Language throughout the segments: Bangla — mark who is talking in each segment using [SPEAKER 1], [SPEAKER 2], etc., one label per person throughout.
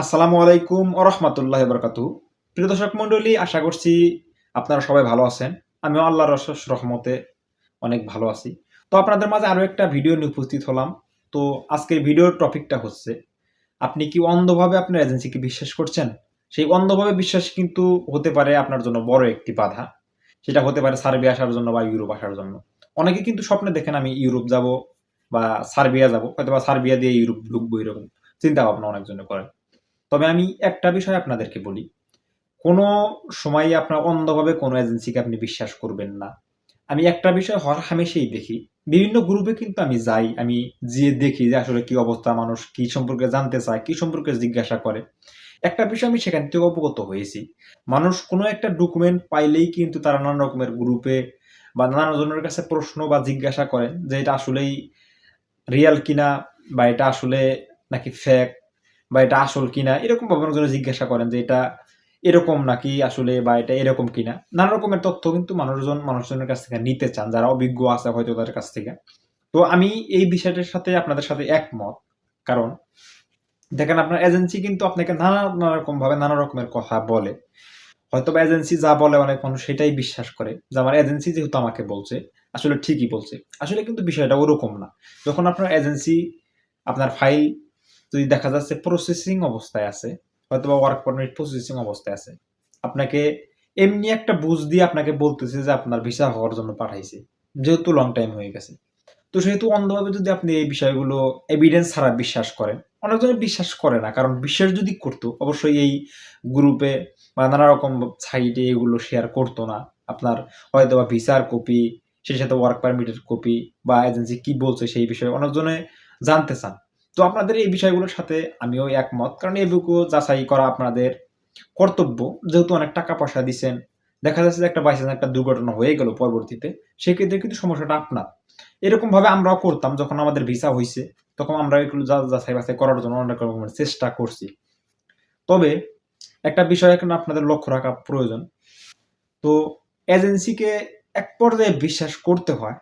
[SPEAKER 1] আসসালামু আলাইকুম ও রহমতুল্লাহ বরকাতু প্রিয় দর্শক মণ্ডলী, আশা করছি আপনারা সবাই ভালো আছেন। আমিও আল্লাহর রসস রহমতে অনেক ভালো আছি। তো আপনাদের মাঝে আরও একটা ভিডিও নিয়ে উপস্থিত হলাম। তো আজকের ভিডিওর টপিকটা হচ্ছে, আপনি কি অন্ধভাবে আপনার এজেন্সিকে বিশ্বাস করছেন? সেই অন্ধভাবে বিশ্বাস কিন্তু হতে পারে আপনার জন্য বড় একটি বাধা। সেটা হতে পারে সার্বিয়া আসার জন্য বা ইউরোপ আসার জন্য। অনেকে কিন্তু স্বপ্নে দেখেন আমি ইউরোপ যাব বা সার্বিয়া যাব হয়তো বা সার্বিয়া দিয়ে ইউরোপ ঢুকবো এরকম চিন্তা ভাবনা অনেকজনে করেন। তবে আমি একটা বিষয় আপনাদেরকে বলি। কোনো সময় আপনার অন্ধভাবে কোনো এজেন্সিকে আপনি বিশ্বাস করবেন না। আমি একটা বিষয় হর হামেশাই দেখি। বিভিন্ন গ্রুপে কিন্তু আমি যাই, আমি গিয়ে দেখি যে আসলে কি অবস্থা, মানুষ কি সম্পর্কে জানতে চায়, কি সম্পর্কে জিজ্ঞাসা করে। একটা বিষয় আমি সেখান থেকে অবগত হয়েছি। মানুষ কোনো একটা ডকুমেন্ট পাইলেই কিন্তু তারা নানা রকমের গ্রুপে বা নানা জনের কাছে প্রশ্ন বা জিজ্ঞাসা করেন যে এটা আসলেই রিয়াল কিনা বা এটা আসলে নাকি ফেক বা এটা আসল কিনা, এরকম ভাবে মানুষজন জিজ্ঞাসা করেন যে এটা এরকম নাকি আসলে বা এটা এরকম কিনা। নানা রকমের তথ্য কিন্তু মানুষজন, মানুষজনের কাছ থেকে নিতে চান, যারা অভিজ্ঞ আছে হয়তো তাদের কাছ থেকে। তো আমি এই বিষয়টার সাথে আপনাদের সাথে একমত। কারণ দেখেন আপনার এজেন্সি কিন্তু আপনাকে নানা নানা রকম ভাবে নানা রকমের কথা বলে। হয়তো বা এজেন্সি যা বলে অনেক মানুষ সেটাই বিশ্বাস করে, যে আমার এজেন্সি যেহেতু আমাকে বলছে, আসলে ঠিকই বলছে। আসলে কিন্তু বিষয়টা ওরকম না। যখন আপনার এজেন্সি আপনার ফাইল যদি দেখা যাচ্ছে প্রসেসিং অবস্থায় আছে হয়তো বা ওয়ার্ক পারমিট প্রসেসিং অবস্থায় আছে, আপনাকে এমনি একটা বুঝ দিয়ে আপনাকে বলতেছে যে আপনার ভিসা হওয়ার জন্য পাঠাইছে, যেহেতু লং টাইম হয়ে গেছে। তো সেহেতু অন্ধভাবে যদি আপনি এই বিষয়গুলো এভিডেন্স ছাড়া বিশ্বাস করেন অনেকজনে বিশ্বাস করে না, কারণ বিশ্বাস যদি করতো, অবশ্যই এই গ্রুপে বা নানা রকম সাইটে এগুলো শেয়ার করতো না। আপনার হয়তো বা ভিসার কপি সেই সাথে ওয়ার্ক পারমিটের কপি বা এজেন্সি কি বলছে সেই বিষয়ে অনেকজনে জানতে চান। তো আপনাদের এই বিষয়গুলোর সাথে আমিও একমত। কারণ এগুলো যাচাই করা আপনাদের কর্তব্য। যেহেতু অনেক টাকা পয়সা দিচ্ছেন দেখা যাচ্ছে যে একটা বাইসেন্স একটা দুর্ঘটনা হয়ে গেল পরবর্তীতে, সেক্ষেত্রে কিন্তু সমস্যাটা আপনার। এরকম ভাবে আমরাও করতাম, যখন আমাদের ভিসা হয়েছে তখন আমরা এগুলো যা, যাচাই বাছাই করার জন্য অনেক রকমের চেষ্টা করছি। তবে একটা বিষয় এখন আপনাদের লক্ষ্য রাখা প্রয়োজন। তো এজেন্সিকে এক পর্যায়ে বিশ্বাস করতে হয়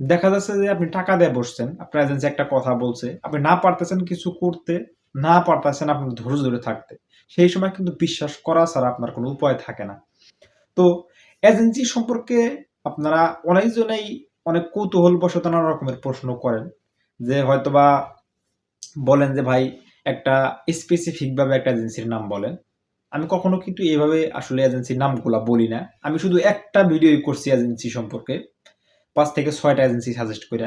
[SPEAKER 1] দেখা যাচ্ছে যে আপনি টাকা দিয়ে বসছেন, আপনার এজেন্সি একটা কথা বলছে, আপনি না পারতেছেন কিছু করতে, না পারতেছেন আপনার ধৈর্য ধরে থাকতে, সেই সময় কিন্তু বিশ্বাস করা ছাড়া আপনার কোনো উপায় থাকে না। তো এজেন্সি সম্পর্কে আপনারা অনেকজনেই অনেক কৌতূহল বশত নানা রকমের প্রশ্ন করেন, যে হয়তোবা বলেন যে, ভাই, একটা স্পেসিফিক ভাবে একটা এজেন্সির নাম বলেন। আমি কখনো কিন্তু এভাবে আসলে এজেন্সির নামগুলা বলি না। আমি শুধু একটা ভিডিও করছি এজেন্সি সম্পর্কে। পাঁচ থেকে ছয়টা এজেন্সি সাজেস্ট করে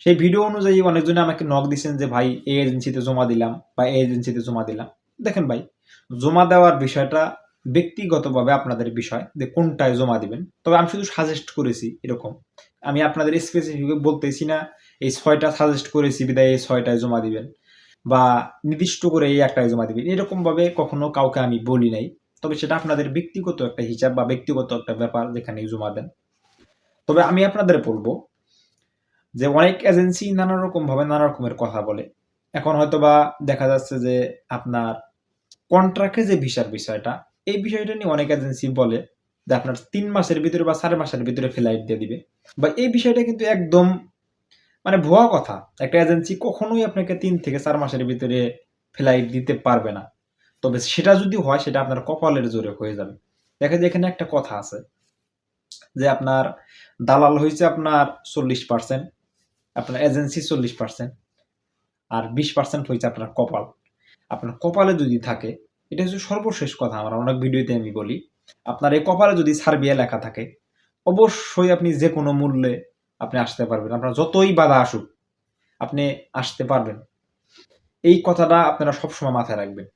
[SPEAKER 1] সেই ভিডিও অনুযায়ী অনেকজনে আমাকে নক দিচ্ছেন যে, ভাই, এই এজেন্সিতে জমা দিলাম বা এই এজেন্সিতে জমা দিলাম। দেখেন ভাই, জমা দেওয়ার বিষয়টা ব্যক্তিগতভাবে আপনাদের বিষয় যে কোনটায় জমা দিবেন। তবে আমি শুধু সাজেস্ট করেছি এরকম। আমি আপনাদের স্পেসিফিক বলতেছি না, এই ছয়টা সাজেস্ট করেছি, বিদায় এই ছয়টায় জমা দিবেন বা নির্দিষ্ট করে এই একটায় জমা দিবেন। এরকমভাবে কখনো কাউকে আমি বলি নাই। তবে সেটা আপনাদের ব্যক্তিগত একটা হিসাব বা ব্যক্তিগত একটা ব্যাপার যেখানে জমা দেন। তবে আমি আপনাদের বলব যে অনেক এজেন্সি নানা রকম ভাবে নানা রকমের কথা বলে। এখন হয়তো বা দেখা যাচ্ছে যে আপনার কন্ট্রাক্টে যে ভিসার বিষয়টা, এই বিষয়টা নিয়ে অনেক এজেন্সি বলে যে আপনার তিন মাসের ভিতরে বা চার মাসের ভিতরে ফ্লাইট দিয়ে দিবে। বা এই বিষয়টা কিন্তু একদম মানে ভুয়া কথা। একটা এজেন্সি কখনোই আপনাকে তিন থেকে চার মাসের ভিতরে ফ্লাইট দিতে পারবে না। তবে সেটা যদি হয়, সেটা আপনার কপালের জোরে হয়ে যাবে। দেখা যায় এখানে একটা কথা আছে যে আপনার দালাল হয়েছে আপনার চল্লিশ পার্সেন্ট আপনার এজেন্সি চল্লিশ পার্সেন্ট আর বিশ পার্সেন্ট হয়েছে আপনার কপাল। আপনার কপালে যদি থাকে, এটা হচ্ছে সর্বশেষ কথা আমার, অনেক ভিডিওতে আমি বলি, আপনার এই কপালে যদি সার্বিয়া লেখা থাকে, অবশ্যই আপনি যে কোনো মূল্যে আপনি আসতে পারবেন। আপনার যতই বাধা আসুক, আপনি আসতে পারবেন। এই কথাটা আপনারা সবসময় মাথায় রাখবেন।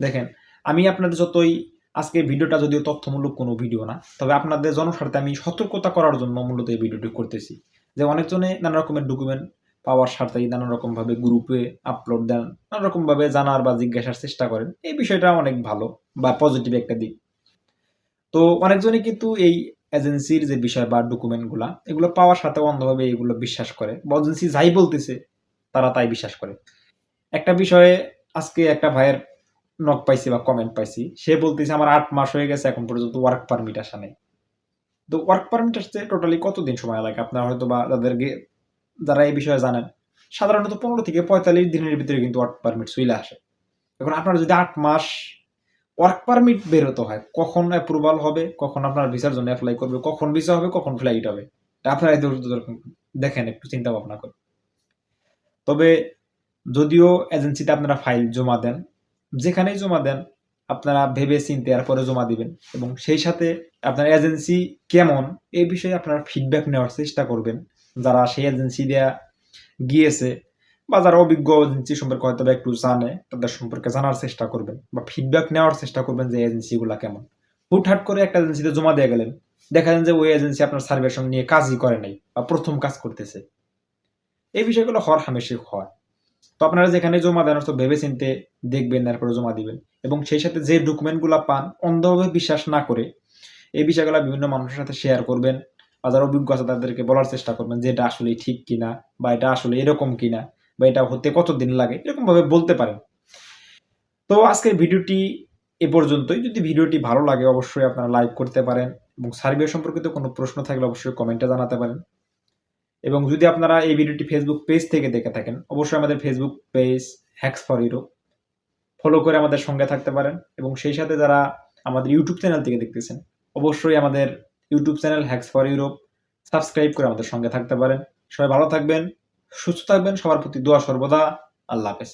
[SPEAKER 1] দেখেন, আমি আপনাদের যতই আজকে ভিডিওটা যদিও তথ্যমূলক কোনো ভিডিও না, তবে আপনাদের জনস্বার্থে আমি সতর্কতা করার জন্য মূলত এই ভিডিওটি করতেছি। যে অনেকজনে নানা রকমের ডকুমেন্ট পাওয়ার স্বার্থেই নানা রকম ভাবে গ্রুপে আপলোড দেন, নানা রকম ভাবে জানার বা জিজ্ঞাসার চেষ্টা করেন। এই বিষয়টা অনেক ভালো বা পজিটিভ একটা দিক। তো অনেকজনই কিন্তু এই এজেন্সির যে বিষয় বা ডকুমেন্টগুলা এগুলো পাওয়ার সাথে অন্ধভাবে এগুলো বিশ্বাস করে বা এজেন্সি যাই বলতেছে, তারা তাই বিশ্বাস করে। একটা বিষয়ে আজকে একটা ভাইয়ের নক পাইছি বা কমেন্ট পাইছি, সে বলতেছে আমার আট মাস হয়ে গেছে, এখন পর্যন্ত ওয়ার্ক পারমিট আসা নেই। তো ওয়ার্ক পারমিট আসতে টোটালি কতদিন সময় লাগে? আপনার হয়তো বা যাদেরকে, যারা এই বিষয়ে জানেন, সাধারণত পনেরো থেকে পঁয়তাল্লিশ দিনের ভিতরে কিন্তু ওয়ার্ক পারমিট চলে আসে। এখন আপনার যদি আট মাস ওয়ার্ক পারমিট বেরোতে হয়, কখন অ্যাপ্রুভাল হবে, কখন আপনার ভিসার জন্য অ্যাপ্লাই করবে, কখন ভিসা হবে, কখন ফ্লাইট হবে আপনারা দেখেন, একটু চিন্তা ভাবনা করে তবে যদিও এজেন্সিতে আপনারা ফাইল জমা দেন যেখানেই জমা দেন, আপনারা ভেবে চিনতে এরপরে জমা দিবেন। এবং সেই সাথে আপনার এজেন্সি কেমন, এই বিষয়ে আপনারা ফিডব্যাক নেওয়ার চেষ্টা করবেন। যারা সেই এজেন্সি দেয়া গিয়েছে বা যারা অভিজ্ঞ এজেন্সি সম্পর্কে হয়তো একটু জানে, তাদের সম্পর্কে জানার চেষ্টা করবেন বা ফিডব্যাক নেওয়ার চেষ্টা করবেন যে এজেন্সিগুলো কেমন। হুটহাট করে একটা এজেন্সিতে জমা দিয়ে গেলেন, দেখা যান যে ওই এজেন্সি আপনার সার্ভেশন নিয়ে কাজই করে নাই বা প্রথম কাজ করতেছে। এই বিষয়গুলো হর হামেশাই হয়। তো আপনারা যেখানে জমা দেন তো ভেবে চিনতে দেখবেন, তারপরে জমা দিবেন এবং সেই সাথে যে ডকুমেন্টগুলো পান, অন্ধভাবে বিশ্বাস না করে এই বিষয়গুলো বিভিন্ন মানুষের সাথে শেয়ার করবেন। বা যারা অভিজ্ঞ আছে তাদেরকে বলার চেষ্টা করবেন যে এটা আসলে ঠিক কিনা বা এটা আসলে এরকম কিনা বা এটা হতে কতদিন লাগে এরকম ভাবে বলতে পারেন। তো আজকের ভিডিওটি এ পর্যন্তই। যদি ভিডিওটি ভালো লাগে, অবশ্যই আপনারা লাইক করতে পারেন এবং সার্ভে সম্পর্কিত কোনো প্রশ্ন থাকলে অবশ্যই কমেন্টে জানাতে পারেন। এবং যদি আপনারা এই ভিডিওটি ফেসবুক পেজ থেকে দেখে থাকেন, অবশ্যই আমাদের Facebook page hacks for Europe follow করে আমাদের সঙ্গে থাকতে পারেন। এবং সেই সাথে যারা আমাদের ইউটিউব চ্যানেল থেকে দেখতেছেন, অবশ্যই আমাদের YouTube channel hacks for Europe subscribe করে আমাদের সঙ্গে থাকতে পারেন। সবাই ভালো থাকবেন, সুস্থ থাকবেন, সবার প্রতি দোয়া সর্বদা। আল্লাহ হাফেজ।